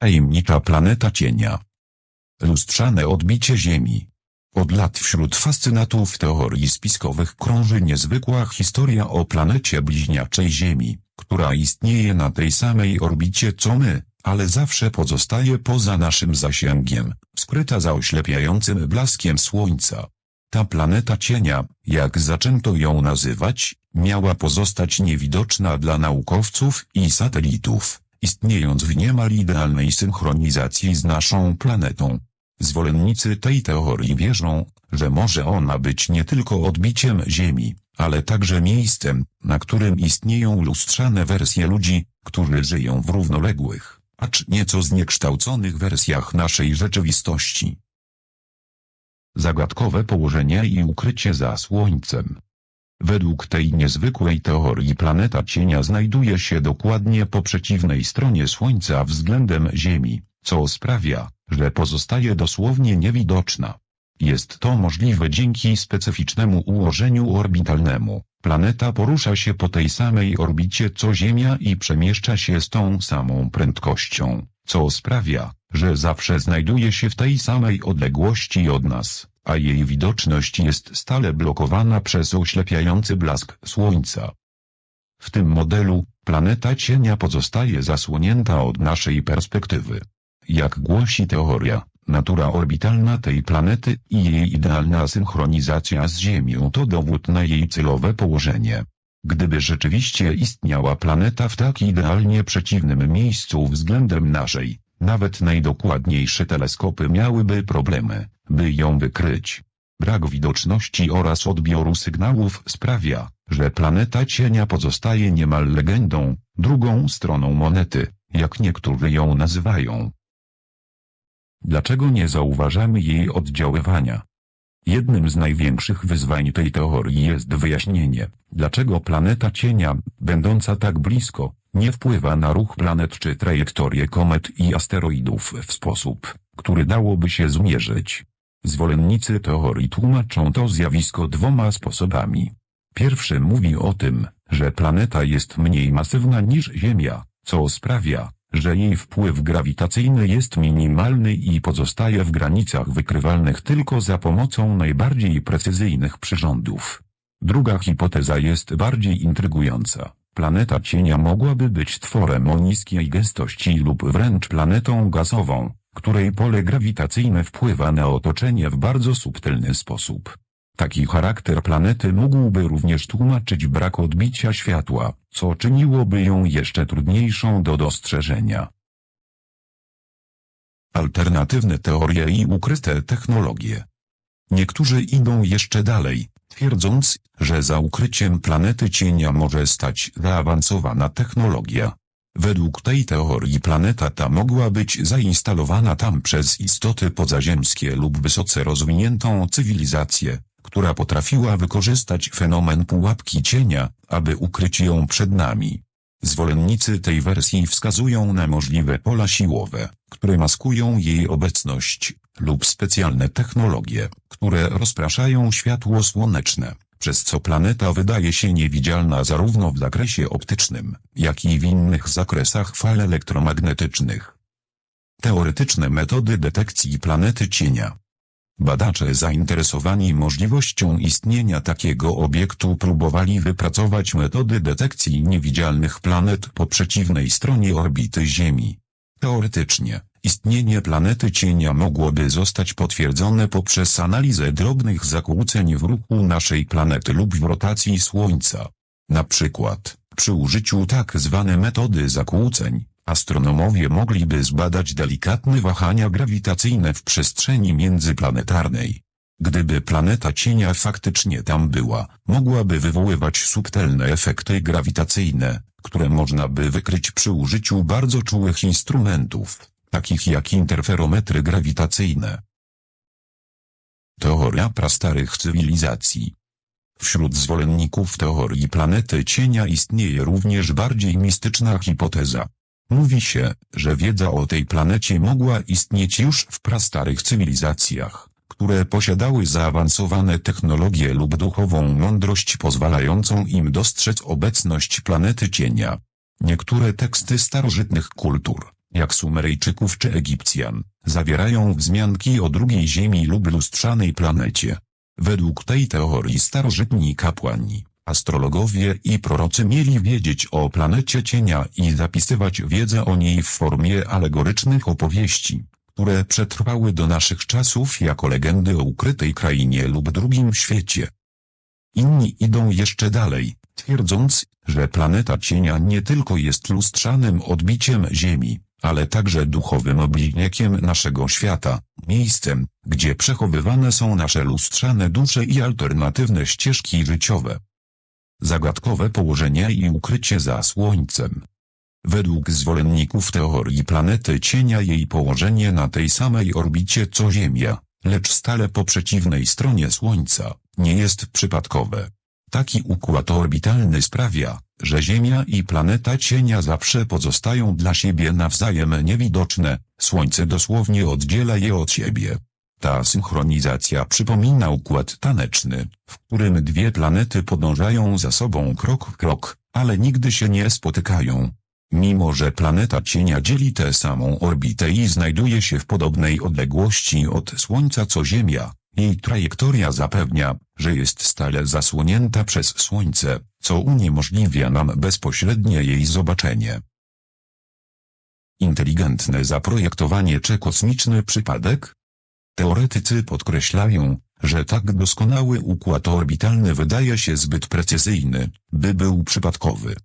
Tajemnicza planeta cienia. Lustrzane odbicie Ziemi. Od lat wśród fascynatów teorii spiskowych krąży niezwykła historia o planecie bliźniaczej Ziemi, która istnieje na tej samej orbicie co my, ale zawsze pozostaje poza naszym zasięgiem, skryta za oślepiającym blaskiem Słońca. Ta planeta cienia, jak zaczęto ją nazywać, miała pozostać niewidoczna dla naukowców i satelitów, istniejąc w niemal idealnej synchronizacji z naszą planetą. Zwolennicy tej teorii wierzą, że może ona być nie tylko odbiciem Ziemi, ale także miejscem, na którym istnieją lustrzane wersje ludzi, którzy żyją w równoległych, acz nieco zniekształconych wersjach naszej rzeczywistości. Zagadkowe położenie i ukrycie za Słońcem Według tej niezwykłej teorii planeta cienia znajduje się dokładnie po przeciwnej stronie Słońca względem Ziemi, co sprawia, że pozostaje dosłownie niewidoczna. Jest to możliwe dzięki specyficznemu ułożeniu orbitalnemu. Planeta porusza się po tej samej orbicie co Ziemia i przemieszcza się z tą samą prędkością, co sprawia, że zawsze znajduje się w tej samej odległości od nas, a jej widoczność jest stale blokowana przez oślepiający blask Słońca. W tym modelu, planeta cienia pozostaje zasłonięta od naszej perspektywy. Jak głosi teoria, natura orbitalna tej planety i jej idealna synchronizacja z Ziemią to dowód na jej celowe położenie. Gdyby rzeczywiście istniała planeta w tak idealnie przeciwnym miejscu względem naszej, nawet najdokładniejsze teleskopy miałyby problemy, by ją wykryć. Brak widoczności oraz odbioru sygnałów sprawia, że planeta cienia pozostaje niemal legendą, drugą stroną monety, jak niektórzy ją nazywają. Dlaczego nie zauważamy jej oddziaływania? Jednym z największych wyzwań tej teorii jest wyjaśnienie, dlaczego planeta cienia, będąca tak blisko, nie wpływa na ruch planet czy trajektorię komet i asteroidów w sposób, który dałoby się zmierzyć. Zwolennicy teorii tłumaczą to zjawisko dwoma sposobami. Pierwszy mówi o tym, że planeta jest mniej masywna niż Ziemia, co sprawia, że jej wpływ grawitacyjny jest minimalny i pozostaje w granicach wykrywalnych tylko za pomocą najbardziej precyzyjnych przyrządów. Druga hipoteza jest bardziej intrygująca. Planeta cienia mogłaby być tworem o niskiej gęstości lub wręcz planetą gazową, której pole grawitacyjne wpływa na otoczenie w bardzo subtelny sposób. Taki charakter planety mógłby również tłumaczyć brak odbicia światła, co czyniłoby ją jeszcze trudniejszą do dostrzeżenia. Alternatywne teorie i ukryte technologie Niektórzy idą jeszcze dalej, twierdząc, że za ukryciem planety cienia może stać zaawansowana technologia. Według tej teorii planeta ta mogła być zainstalowana tam przez istoty pozaziemskie lub wysoce rozwiniętą cywilizację, która potrafiła wykorzystać fenomen pułapki cienia, aby ukryć ją przed nami. Zwolennicy tej wersji wskazują na możliwe pola siłowe, które maskują jej obecność, lub specjalne technologie, które rozpraszają światło słoneczne, przez co planeta wydaje się niewidzialna zarówno w zakresie optycznym, jak i w innych zakresach fal elektromagnetycznych. Teoretyczne metody detekcji planety cienia Badacze zainteresowani możliwością istnienia takiego obiektu próbowali wypracować metody detekcji niewidzialnych planet po przeciwnej stronie orbity Ziemi. Teoretycznie, istnienie planety cienia mogłoby zostać potwierdzone poprzez analizę drobnych zakłóceń w ruchu naszej planety lub w rotacji Słońca. Na przykład, przy użyciu tak zwane metody zakłóceń, Astronomowie mogliby zbadać delikatne wahania grawitacyjne w przestrzeni międzyplanetarnej. Gdyby planeta cienia faktycznie tam była, mogłaby wywoływać subtelne efekty grawitacyjne, które można by wykryć przy użyciu bardzo czułych instrumentów, takich jak interferometry grawitacyjne. Teoria prastarych cywilizacji Wśród zwolenników teorii planety cienia istnieje również bardziej mistyczna hipoteza, Mówi się, że wiedza o tej planecie mogła istnieć już w prastarych cywilizacjach, które posiadały zaawansowane technologie lub duchową mądrość pozwalającą im dostrzec obecność planety cienia. Niektóre teksty starożytnych kultur, jak Sumeryjczyków czy Egipcjan, zawierają wzmianki o drugiej Ziemi lub lustrzanej planecie. Według tej teorii starożytni kapłani, astrologowie i prorocy mieli wiedzieć o planecie cienia i zapisywać wiedzę o niej w formie alegorycznych opowieści, które przetrwały do naszych czasów jako legendy o ukrytej krainie lub drugim świecie. Inni idą jeszcze dalej, twierdząc, że planeta cienia nie tylko jest lustrzanym odbiciem Ziemi, ale także duchowym bliźniakiem naszego świata, miejscem, gdzie przechowywane są nasze lustrzane dusze i alternatywne ścieżki życiowe. Zagadkowe położenie i ukrycie za Słońcem. Według zwolenników teorii planety cienia jej położenie na tej samej orbicie co Ziemia, lecz stale po przeciwnej stronie Słońca, nie jest przypadkowe. Taki układ orbitalny sprawia, że Ziemia i planeta cienia zawsze pozostają dla siebie nawzajem niewidoczne, Słońce dosłownie oddziela je od siebie. Ta synchronizacja przypomina układ taneczny, w którym dwie planety podążają za sobą krok w krok, ale nigdy się nie spotykają. Mimo że planeta cienia dzieli tę samą orbitę i znajduje się w podobnej odległości od Słońca co Ziemia, jej trajektoria zapewnia, że jest stale zasłonięta przez Słońce, co uniemożliwia nam bezpośrednie jej zobaczenie. Inteligentne zaprojektowanie czy kosmiczny przypadek? Teoretycy podkreślają, że tak doskonały układ orbitalny wydaje się zbyt precyzyjny, by był przypadkowy.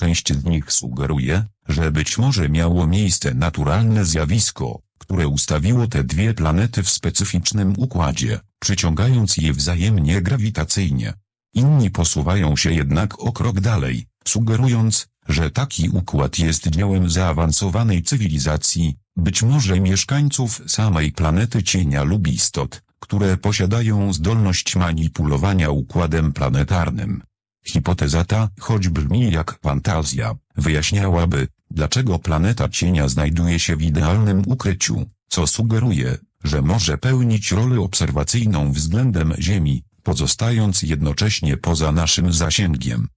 Część z nich sugeruje, że być może miało miejsce naturalne zjawisko, które ustawiło te dwie planety w specyficznym układzie, przyciągając je wzajemnie grawitacyjnie. Inni posuwają się jednak o krok dalej, sugerując, że taki układ jest dziełem zaawansowanej cywilizacji, być może mieszkańców samej planety cienia lub istot, które posiadają zdolność manipulowania układem planetarnym. Hipoteza ta, choć brzmi jak fantazja, wyjaśniałaby, dlaczego planeta cienia znajduje się w idealnym ukryciu, co sugeruje, że może pełnić rolę obserwacyjną względem Ziemi, pozostając jednocześnie poza naszym zasięgiem.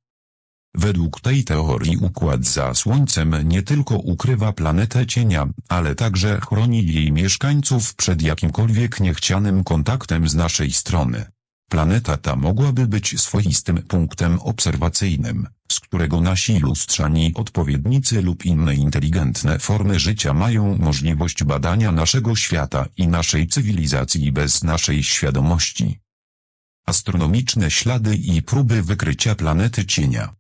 Według tej teorii układ za Słońcem nie tylko ukrywa planetę cienia, ale także chroni jej mieszkańców przed jakimkolwiek niechcianym kontaktem z naszej strony. Planeta ta mogłaby być swoistym punktem obserwacyjnym, z którego nasi lustrzani odpowiednicy lub inne inteligentne formy życia mają możliwość badania naszego świata i naszej cywilizacji bez naszej świadomości. Astronomiczne ślady i próby wykrycia planety cienia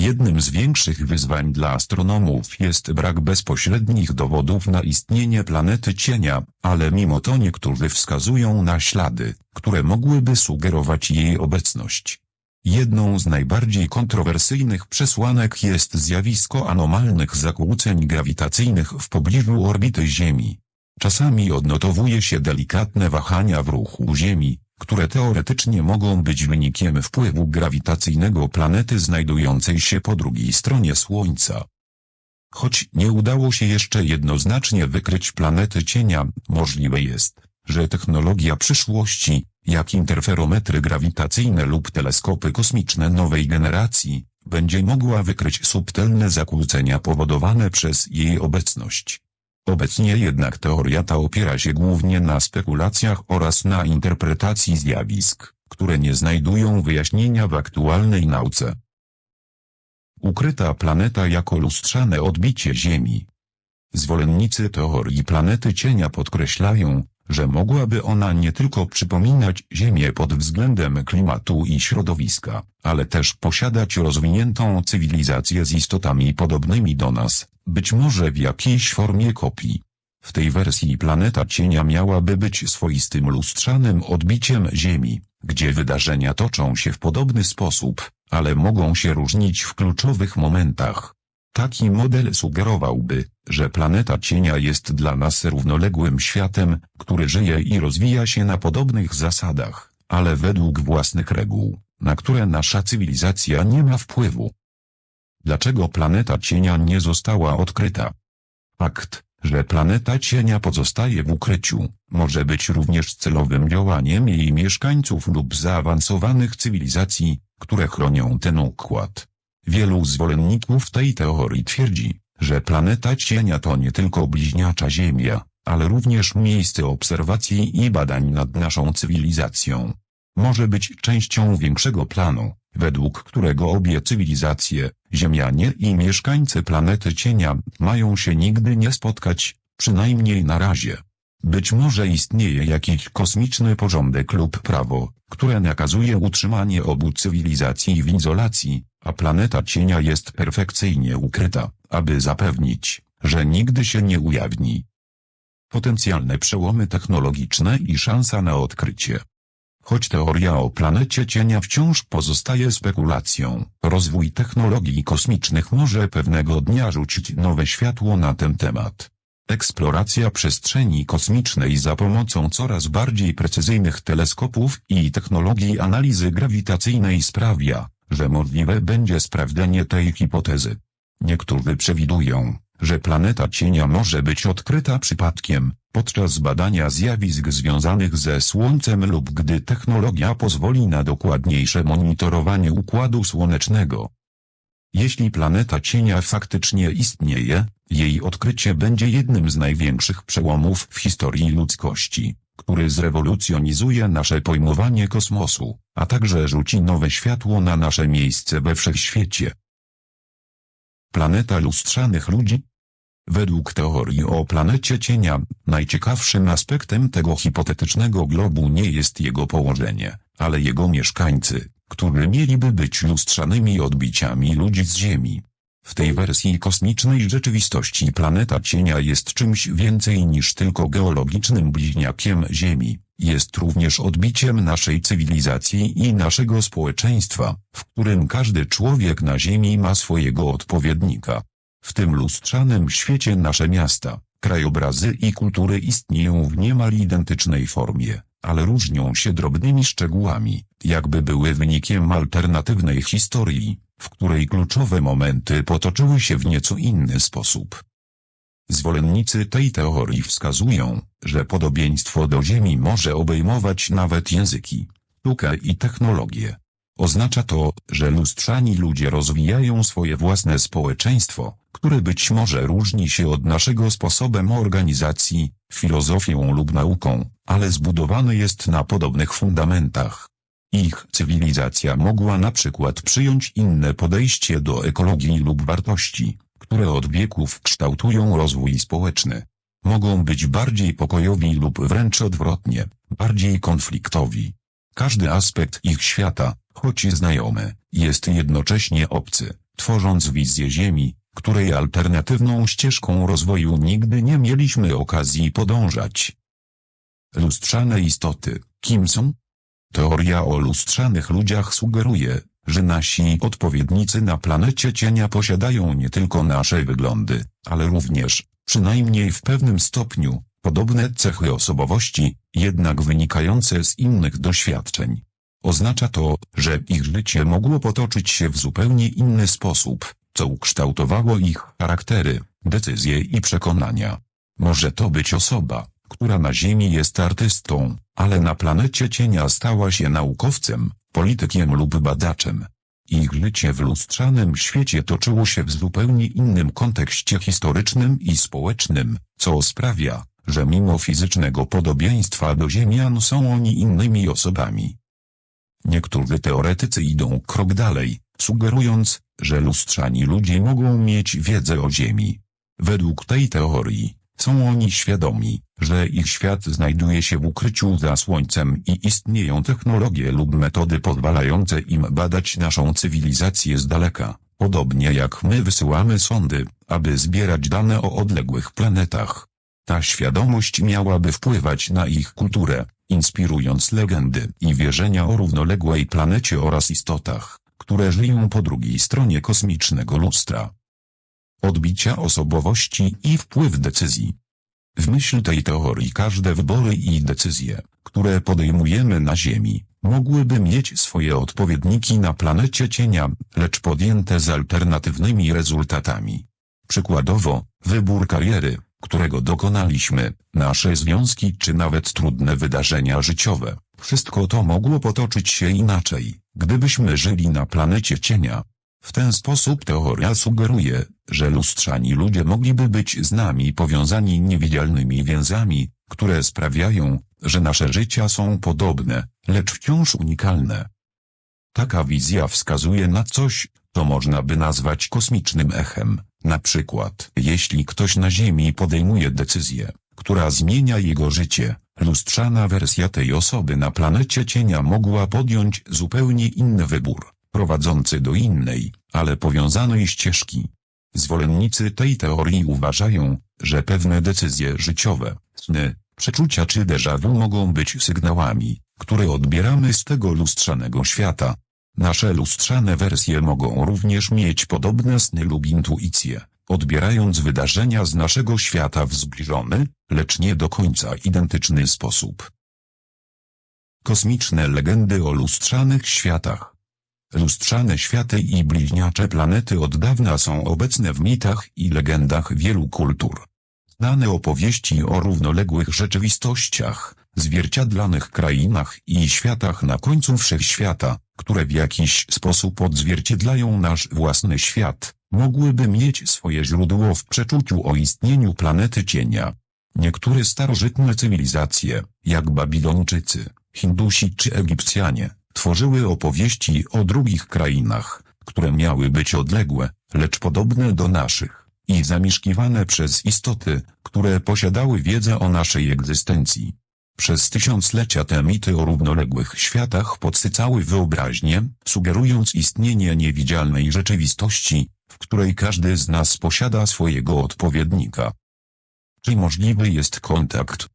Jednym z większych wyzwań dla astronomów jest brak bezpośrednich dowodów na istnienie planety cienia, ale mimo to niektórzy wskazują na ślady, które mogłyby sugerować jej obecność. Jedną z najbardziej kontrowersyjnych przesłanek jest zjawisko anomalnych zakłóceń grawitacyjnych w pobliżu orbity Ziemi. Czasami odnotowuje się delikatne wahania w ruchu Ziemi, które teoretycznie mogą być wynikiem wpływu grawitacyjnego planety znajdującej się po drugiej stronie Słońca. Choć nie udało się jeszcze jednoznacznie wykryć planety cienia, możliwe jest, że technologia przyszłości, jak interferometry grawitacyjne lub teleskopy kosmiczne nowej generacji, będzie mogła wykryć subtelne zakłócenia powodowane przez jej obecność. Obecnie jednak teoria ta opiera się głównie na spekulacjach oraz na interpretacji zjawisk, które nie znajdują wyjaśnienia w aktualnej nauce. Ukryta planeta jako lustrzane odbicie Ziemi. Zwolennicy teorii planety cienia podkreślają, że mogłaby ona nie tylko przypominać Ziemię pod względem klimatu i środowiska, ale też posiadać rozwiniętą cywilizację z istotami podobnymi do nas, być może w jakiejś formie kopii. W tej wersji planeta cienia miałaby być swoistym lustrzanym odbiciem Ziemi, gdzie wydarzenia toczą się w podobny sposób, ale mogą się różnić w kluczowych momentach. Taki model sugerowałby, że planeta cienia jest dla nas równoległym światem, który żyje i rozwija się na podobnych zasadach, ale według własnych reguł, na które nasza cywilizacja nie ma wpływu. Dlaczego planeta cienia nie została odkryta? Fakt, że planeta cienia pozostaje w ukryciu, może być również celowym działaniem jej mieszkańców lub zaawansowanych cywilizacji, które chronią ten układ. Wielu zwolenników tej teorii twierdzi, że planeta cienia to nie tylko bliźniacza Ziemia, ale również miejsce obserwacji i badań nad naszą cywilizacją. Może być częścią większego planu, według którego obie cywilizacje, Ziemianie i mieszkańcy planety cienia, mają się nigdy nie spotkać, przynajmniej na razie. Być może istnieje jakiś kosmiczny porządek lub prawo, które nakazuje utrzymanie obu cywilizacji w izolacji, a planeta cienia jest perfekcyjnie ukryta, aby zapewnić, że nigdy się nie ujawni. Potencjalne przełomy technologiczne i szansa na odkrycie. Choć teoria o planecie cienia wciąż pozostaje spekulacją, rozwój technologii kosmicznych może pewnego dnia rzucić nowe światło na ten temat. Eksploracja przestrzeni kosmicznej za pomocą coraz bardziej precyzyjnych teleskopów i technologii analizy grawitacyjnej sprawia, że możliwe będzie sprawdzenie tej hipotezy. Niektórzy przewidują, że planeta cienia może być odkryta przypadkiem, podczas badania zjawisk związanych ze Słońcem lub gdy technologia pozwoli na dokładniejsze monitorowanie Układu Słonecznego. Jeśli planeta cienia faktycznie istnieje, jej odkrycie będzie jednym z największych przełomów w historii ludzkości, który zrewolucjonizuje nasze pojmowanie kosmosu, a także rzuci nowe światło na nasze miejsce we wszechświecie. Planeta lustrzanych ludzi? Według teorii o planecie cienia, najciekawszym aspektem tego hipotetycznego globu nie jest jego położenie, ale jego mieszkańcy, którzy mieliby być lustrzanymi odbiciami ludzi z Ziemi. W tej wersji kosmicznej rzeczywistości planeta cienia jest czymś więcej niż tylko geologicznym bliźniakiem Ziemi. Jest również odbiciem naszej cywilizacji i naszego społeczeństwa, w którym każdy człowiek na Ziemi ma swojego odpowiednika. W tym lustrzanym świecie nasze miasta, krajobrazy i kultury istnieją w niemal identycznej formie, ale różnią się drobnymi szczegółami, jakby były wynikiem alternatywnej historii, w której kluczowe momenty potoczyły się w nieco inny sposób. Zwolennicy tej teorii wskazują, że podobieństwo do Ziemi może obejmować nawet języki, sztukę i technologię. Oznacza to, że lustrzani ludzie rozwijają swoje własne społeczeństwo, które być może różni się od naszego sposobem organizacji, filozofią lub nauką, ale zbudowane jest na podobnych fundamentach. Ich cywilizacja mogła na przykład przyjąć inne podejście do ekologii lub wartości, które od wieków kształtują rozwój społeczny. Mogą być bardziej pokojowi lub wręcz odwrotnie, bardziej konfliktowi. Każdy aspekt ich świata, choć znajomy, jest jednocześnie obcy, tworząc wizję Ziemi, której alternatywną ścieżką rozwoju nigdy nie mieliśmy okazji podążać. Lustrzane istoty, kim są? Teoria o lustrzanych ludziach sugeruje, że nasi odpowiednicy na planecie cienia posiadają nie tylko nasze wyglądy, ale również, przynajmniej w pewnym stopniu, podobne cechy osobowości, jednak wynikające z innych doświadczeń. Oznacza to, że ich życie mogło potoczyć się w zupełnie inny sposób, co ukształtowało ich charaktery, decyzje i przekonania. Może to być osoba, która na Ziemi jest artystą, ale na planecie cienia stała się naukowcem, politykiem lub badaczem. Ich życie w lustrzanym świecie toczyło się w zupełnie innym kontekście historycznym i społecznym, co sprawia, że mimo fizycznego podobieństwa do Ziemian są oni innymi osobami. Niektórzy teoretycy idą krok dalej, sugerując, że lustrzani ludzie mogą mieć wiedzę o Ziemi. Według tej teorii, są oni świadomi, że ich świat znajduje się w ukryciu za Słońcem i istnieją technologie lub metody pozwalające im badać naszą cywilizację z daleka, podobnie jak my wysyłamy sondy, aby zbierać dane o odległych planetach. Ta świadomość miałaby wpływać na ich kulturę, inspirując legendy i wierzenia o równoległej planecie oraz istotach, które żyją po drugiej stronie kosmicznego lustra. Odbicia osobowości i wpływ decyzji. W myśl tej teorii każde wybory i decyzje, które podejmujemy na Ziemi, mogłyby mieć swoje odpowiedniki na planecie cienia, lecz podjęte z alternatywnymi rezultatami. Przykładowo, wybór kariery, którego dokonaliśmy, nasze związki czy nawet trudne wydarzenia życiowe. Wszystko to mogło potoczyć się inaczej, gdybyśmy żyli na planecie cienia. W ten sposób teoria sugeruje, że lustrzani ludzie mogliby być z nami powiązani niewidzialnymi więzami, które sprawiają, że nasze życia są podobne, lecz wciąż unikalne. Taka wizja wskazuje na coś, co można by nazwać kosmicznym echem. Na przykład, jeśli ktoś na Ziemi podejmuje decyzję, która zmienia jego życie, lustrzana wersja tej osoby na planecie cienia mogła podjąć zupełnie inny wybór, prowadzący do innej, ale powiązanej ścieżki. Zwolennicy tej teorii uważają, że pewne decyzje życiowe, sny, przeczucia czy déjà vu mogą być sygnałami, które odbieramy z tego lustrzanego świata. Nasze lustrzane wersje mogą również mieć podobne sny lub intuicje, odbierając wydarzenia z naszego świata w zbliżony, lecz nie do końca identyczny sposób. Kosmiczne legendy o lustrzanych światach Lustrzane światy i bliźniacze planety od dawna są obecne w mitach i legendach wielu kultur. Znane opowieści o równoległych rzeczywistościach, zwierciadlanych krainach i światach na końcu wszechświata, które w jakiś sposób odzwierciedlają nasz własny świat, mogłyby mieć swoje źródło w przeczuciu o istnieniu planety cienia. Niektóre starożytne cywilizacje, jak Babilończycy, Hindusi czy Egipcjanie, tworzyły opowieści o drugich krainach, które miały być odległe, lecz podobne do naszych, i zamieszkiwane przez istoty, które posiadały wiedzę o naszej egzystencji. Przez tysiąclecia te mity o równoległych światach podsycały wyobraźnię, sugerując istnienie niewidzialnej rzeczywistości, w której każdy z nas posiada swojego odpowiednika. Czy możliwy jest kontakt?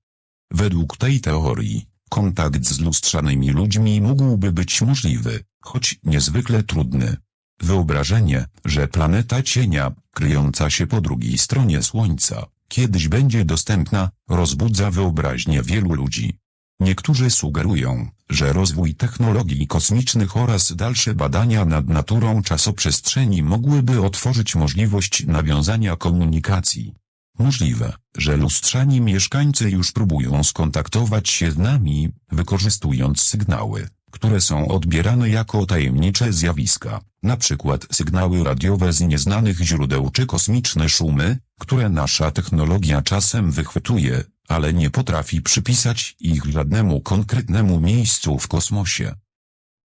Według tej teorii, kontakt z lustrzanymi ludźmi mógłby być możliwy, choć niezwykle trudny. Wyobrażenie, że planeta cienia, kryjąca się po drugiej stronie Słońca, kiedyś będzie dostępna, rozbudza wyobraźnię wielu ludzi. Niektórzy sugerują, że rozwój technologii kosmicznych oraz dalsze badania nad naturą czasoprzestrzeni mogłyby otworzyć możliwość nawiązania komunikacji. Możliwe, że lustrzani mieszkańcy już próbują skontaktować się z nami, wykorzystując sygnały, które są odbierane jako tajemnicze zjawiska, przykład sygnały radiowe z nieznanych źródeł czy kosmiczne szumy, które nasza technologia czasem wychwytuje, ale nie potrafi przypisać ich żadnemu konkretnemu miejscu w kosmosie.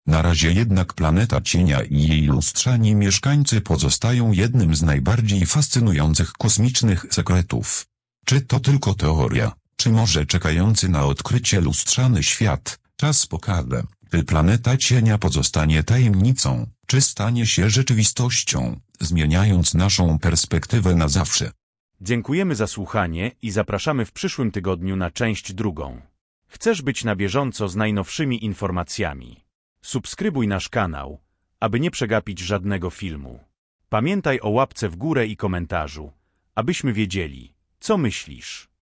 Na razie jednak planeta cienia i jej lustrzani mieszkańcy pozostają jednym z najbardziej fascynujących kosmicznych sekretów. Czy to tylko teoria, czy może czekający na odkrycie lustrzany świat, czas pokaże, planeta cienia pozostanie tajemnicą, czy stanie się rzeczywistością, zmieniając naszą perspektywę na zawsze. Dziękujemy za słuchanie i zapraszamy w przyszłym tygodniu na część drugą. Chcesz być na bieżąco z najnowszymi informacjami? Subskrybuj nasz kanał, aby nie przegapić żadnego filmu. Pamiętaj o łapce w górę i komentarzu, abyśmy wiedzieli, co myślisz.